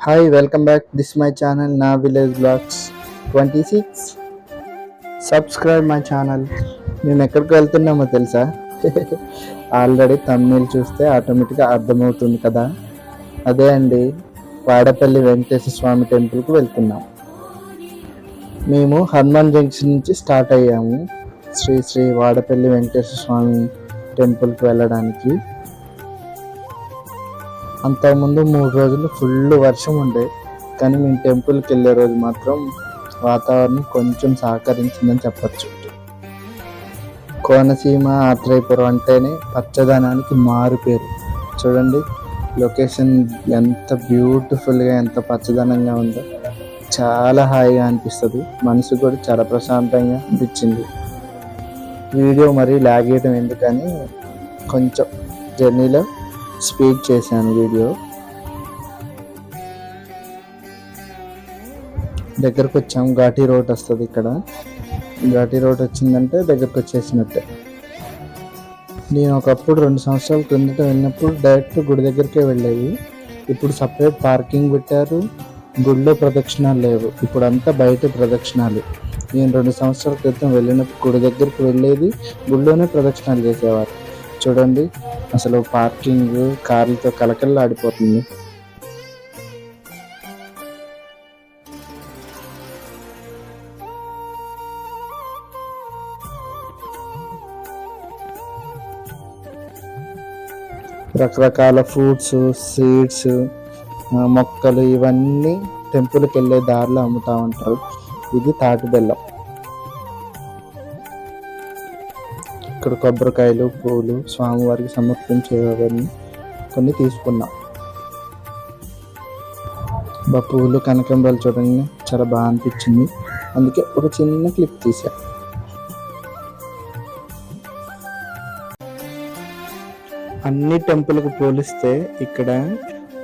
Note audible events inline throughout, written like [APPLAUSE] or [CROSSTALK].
Hi welcome back this my channel నా village blogs twenty six subscribe my channel మేము ఎక్కడికి వెళ్తున్నామో తెలుసా? [LAUGHS] Already తమిళ చూస్తే ఆటోమేటిక్గా అర్థమవుతుంది కదా? అదే అండి వాడపల్లి వెంకటేశ్వర స్వామి టెంపుల్కి వెళ్తున్నాం. మేము హనుమాన్ జంక్షన్ నుంచి స్టార్ట్ అయ్యాము. శ్రీ శ్రీ వాడపల్లి వెంకటేశ్వర స్వామి టెంపుల్కి వెళ్ళడానికి. అంతకుముందు మూడు రోజులు ఫుల్ వర్షం ఉండే కానీ మేము టెంపుల్కి వెళ్ళే రోజు మాత్రం వాతావరణం కొంచెం సహకరించిందని చెప్పచ్చు. కోనసీమ ఆత్రేయపురం అంటేనే పచ్చదనానికి మారు పేరు. చూడండి లొకేషన్ ఎంత బ్యూటిఫుల్గా ఎంత పచ్చదనంగా ఉందో. చాలా హాయిగా అనిపిస్తుంది. మనసు కూడా చాలా ప్రశాంతంగా అనిపించింది. వీడియో మరీ లాగేయడం ఎందుకని కొంచెం జర్నీలో స్పీడ్ చేశాను వీడియో. దగ్గరకు వచ్చాం ఘాటీ రోడ్ వస్తుంది ఇక్కడ. ఘాటీ రోడ్ వచ్చిందంటే దగ్గరకు వచ్చేసినట్టే. నేను ఒకప్పుడు రెండు సంవత్సరాల క్రిందట వెళ్ళినప్పుడు డైరెక్ట్ గుడి దగ్గరికే వెళ్ళేది. ఇప్పుడు సపరేట్ పార్కింగ్ పెట్టారు. గుడిలో ప్రదక్షిణాలు లేవు. ఇప్పుడు అంతా బయట ప్రదక్షిణాలు. నేను రెండు సంవత్సరాల క్రితం వెళ్ళినప్పుడు గుడి దగ్గరికి వెళ్ళేది గుడిలోనే ప్రదక్షిణాలు చేసేవారు. చూడండి అసలు పార్కింగ్ కార్లతో కలకల్లాడిపోతుంది రకరకాల ఫ్రూట్స్ సీడ్స్ మొక్కలు ఇవన్నీ టెంపుల్కి వెళ్ళే దారిలో అమ్ముతా ఉంటారు. ఇది తాటి బెల్లం ఇక్కడ కొబ్బరికాయలు పూలు స్వామివారికి సమర్పించేవన్నీ కొన్ని తీసుకున్నాం. బా పూలు కనకంబరాలు చూడండి. చాలా బాగా అనిపించింది. అందుకే ఒక చిన్న క్లిప్ తీసా. అన్ని టెంపుల్కి పోలిస్తే ఇక్కడ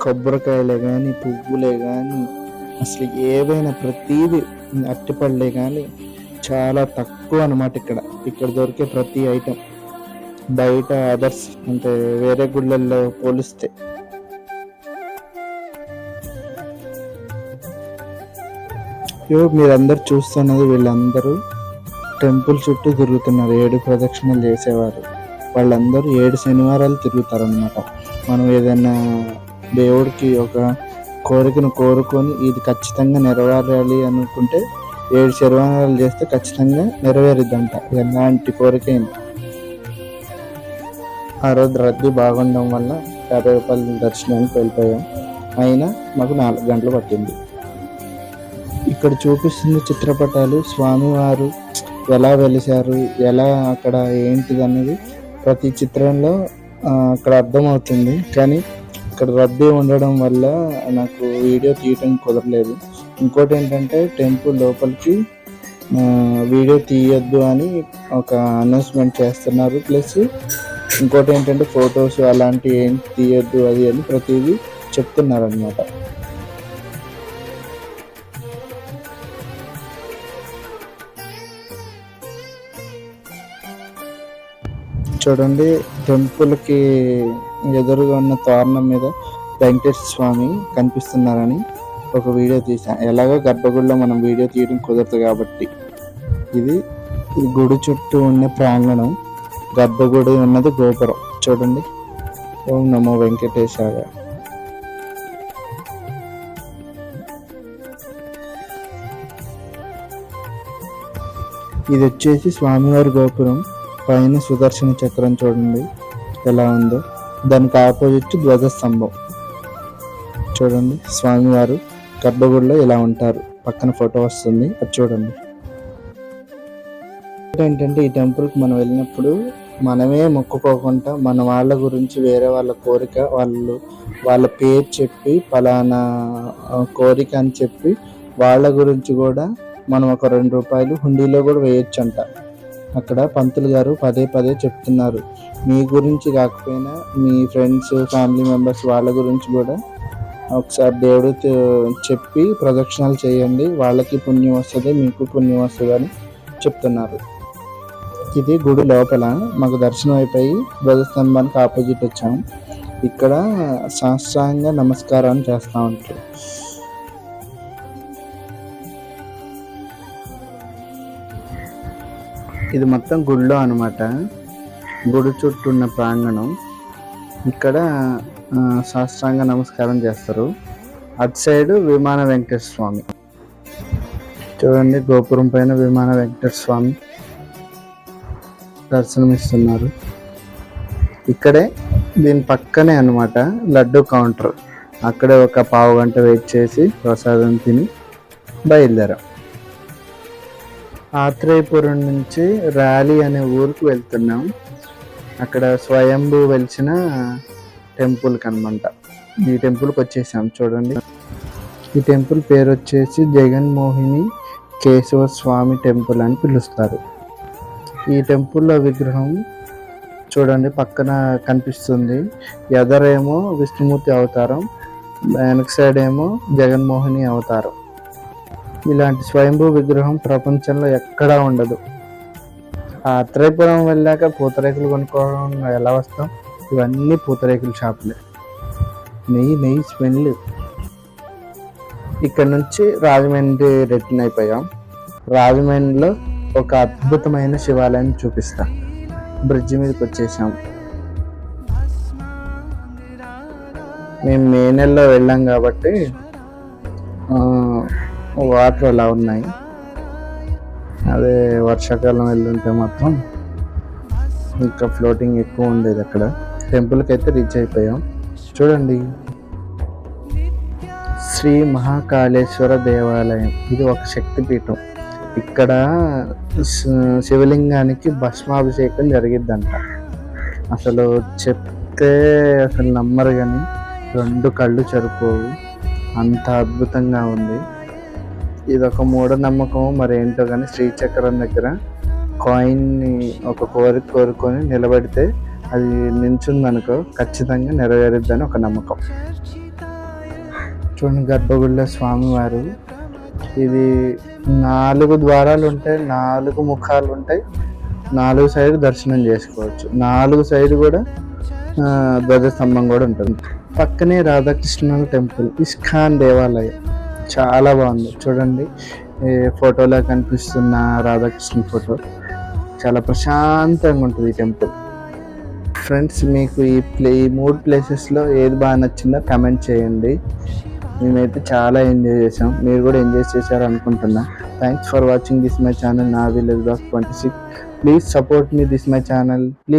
కొబ్బరికాయలే కానీ పువ్వులే కానీ అసలు ఏవైనా ప్రతిదీ అట్టిపళ్ళే కానీ చాలా తక్కువ అనమాట ఇక్కడ. ఇక్కడ దొరికే ప్రతి ఐటెం బయట అదర్స్ అంటే వేరే గుళ్ళల్లో పోలిస్తే. యో మీరందరు చూస్తున్నది వీళ్ళందరూ టెంపుల్ చుట్టూ తిరుగుతున్నారు ఏడు ప్రదక్షిణలు చేసేవారు. వాళ్ళందరూ ఏడు శనివారాలు తిరుగుతారనమాట మనం ఏదైనా దేవుడికి ఒక కోరికను కోరుకొని ఇది ఖచ్చితంగా నెరవేరాలి అనుకుంటే ఏడు శర్వాంగాలు చేస్తే ఖచ్చితంగా నెరవేరుద్దంట. ఎలాంటి కోరికైనా ఆ రోజు రద్దీ బాగుండడం వల్ల యాభై రూపాయల దర్శనానికి వెళ్ళిపోయాం. అయినా మాకు నాలుగు గంటలు పట్టింది. ఇక్కడ చూపిస్తున్న చిత్రపటాలు స్వామివారు ఎలా వెలిశారు ఎలా అక్కడ ఏంటిది అనేది ప్రతి చిత్రంలో అక్కడ అర్థమవుతుంది. కానీ ఇక్కడ రద్దీ ఉండడం వల్ల నాకు వీడియో తీయటం కుదరలేదు. ఇంకోటి ఏంటంటే టెంపుల్ లోపలికి ఆ, వీడియో తీయొద్దు అని ఒక అనౌన్స్మెంట్ చేస్తున్నారు. ప్లస్ ఇంకోటి ఏంటంటే ఫొటోస్ అలాంటి ఏం తీయొద్దు అది అని ప్రతిదీ చెప్తున్నారు అనమాట చూడండి టెంపుల్కి ఎదురుగా ఉన్న తోరణం మీద వెంకటేశ్వర స్వామి కనిపిస్తున్నారని. ఒక వీడియో తీసాను ఎలాగో గర్భగుడిలో మనం వీడియో తీయడం కుదరదు కాబట్టి. ఇది గుడి చుట్టూ ఉన్న ప్రాంగణం. గర్భగుడి ఉన్నది గోపురం. చూడండి. ఓం నమో వెంకటేశాయ. ఇది వచ్చేసి స్వామివారి గోపురం. పైన సుదర్శన చక్రం చూడండి. ఎలా ఉందో. దానికి ఆపోజిట్ ధ్వజస్తంభం. చూడండి. స్వామివారు గర్భగుడిలో ఇలా ఉంటారు. పక్కన ఫోటో వస్తుంది. అది చూడండి. ఏంటంటే ఈ టెంపుల్కి మనం వెళ్ళినప్పుడు మనమే మొక్కుకోకుండా మన వాళ్ళ గురించి వేరే వాళ్ళ కోరిక వాళ్ళు వాళ్ళ పేరు చెప్పి ఫలానా కోరిక అని చెప్పి వాళ్ళ గురించి కూడా మనం ఒక రెండు రూపాయలు హుండీలో కూడా వేయొచ్చు అంట అక్కడ పంతులు గారు పదే పదే చెప్తున్నారు. మీ గురించి కాకపోయినా మీ ఫ్రెండ్స్ ఫ్యామిలీ మెంబర్స్ వాళ్ళ గురించి కూడా ఒకసారి దేవుడు చెప్పి ప్రదక్షిణాలు చేయండి. వాళ్ళకి పుణ్యం వస్తుంది మీకు పుణ్యం వస్తుంది అని చెప్తున్నారు. ఇది గుడి లోపల మాకు దర్శనం అయిపోయి ధ్వజస్తంభానికి ఆపోజిట్ వచ్చాము. ఇక్కడ శాస్త్రాంగ నమస్కారాన్ని చేస్తూ ఉంటారు. ఇది మొత్తం గుడిలో అనమాట గుడి చుట్టూ ఉన్న ప్రాంగణం. ఇక్కడ సాష్టాంగ నమస్కారం చేస్తారు. అటు సైడ్ విమాన వెంకటేశ్వర స్వామి చూడండి గోపురం పైన విమాన వెంకటేశ్వర స్వామి దర్శనమిస్తున్నారు. ఇక్కడే దీని పక్కనే అనమాట లడ్డు కౌంటర్. అక్కడే ఒక పావు గంట వెయిట్ చేసి ప్రసాదం తిని బయలుదేరాం. ఆత్రేయపురం నుంచి ర్యాలీ అనే ఊరికి వెళ్తున్నాం. అక్కడ స్వయంభూ వెలిసిన టెంపుల్కి అనమాట ఈ టెంపుల్కి వచ్చేసాం చూడండి. ఈ టెంపుల్ పేరు వచ్చేసి జగన్మోహిని కేశవ స్వామి టెంపుల్ అని పిలుస్తారు. ఈ టెంపుల్లో విగ్రహం చూడండి పక్కన కనిపిస్తుంది. ఎదరేమో విష్ణుమూర్తి అవతారం వెనక సైడ్ ఏమో జగన్మోహిని అవతారం. ఇలాంటి స్వయంభూ విగ్రహం ప్రపంచంలో ఎక్కడా ఉండదు. ఆ అత్రేపురం వెళ్ళాక పూతరేకులు కొనుక్కోవడం ఎలా వస్తాం? ఇవన్నీ పూతరేకుల షాపులే. నెయ్యి నెయ్యి స్మెల్. ఇక్కడ నుంచి రాజమండ్రి రిటర్న్ అయిపోయాం. రాజమండ్రిలో ఒక అద్భుతమైన శివాలయం చూపిస్తా. బ్రిడ్జ్ మీదకి వచ్చేసాం. మేము మే నెలలో వెళ్ళాం కాబట్టి వాటర్ అలా ఉన్నాయి. అదే వర్షాకాలం వెళ్ళుంటే మాత్రం ఇంకా ఫ్లోటింగ్ ఎక్కువ ఉండేది అక్కడ. టెంపుల్కి అయితే రీచ్ అయిపోయాం. చూడండి. శ్రీ మహాకాళేశ్వర దేవాలయం. ఇది ఒక శక్తిపీఠం. ఇక్కడ శివలింగానికి భస్మాభిషేకం జరిగిద్దంట. అసలు చెప్తే అసలు నమ్మరు కానీ రెండు కళ్ళు సరిపోవు అంత అద్భుతంగా ఉంది. ఇది ఒక మూఢనమ్మకం మరి ఏంటో కానీ శ్రీచక్రం దగ్గర కాయిన్ని ఒక కోరిక కోరుకొని నిలబడితే అది నించుందనుకో ఖచ్చితంగా నెరవేరుద్దని ఒక నమ్మకం. చూడండి గర్భగుళ్ళ స్వామివారు. ఇది నాలుగు ద్వారాలు ఉంటాయి నాలుగు ముఖాలు ఉంటాయి నాలుగు సైడ్ దర్శనం చేసుకోవచ్చు. నాలుగు సైడ్ కూడా ధ్వజస్తంభం కూడా ఉంటుంది. పక్కనే రాధాకృష్ణ టెంపుల్ ఇస్కాన్ దేవాలయం. చాలా బాగుంది. చూడండి ఫోటోలో కనిపిస్తున్న రాధాకృష్ణ ఫోటో. చాలా ప్రశాంతంగా ఉంటుంది ఈ టెంపుల్. ఫ్రెండ్స్ మీకు ఈ ప్లే ఈ మూడు ప్లేసెస్లో ఏది బాగా నచ్చిందో కమెంట్ చేయండి. మేమైతే చాలా ఎంజాయ్ చేసాం మీరు కూడా ఎంజాయ్ చేశారు అనుకుంటున్నా thanks for watching this my channel నా village blog twenty six please support me this my channel please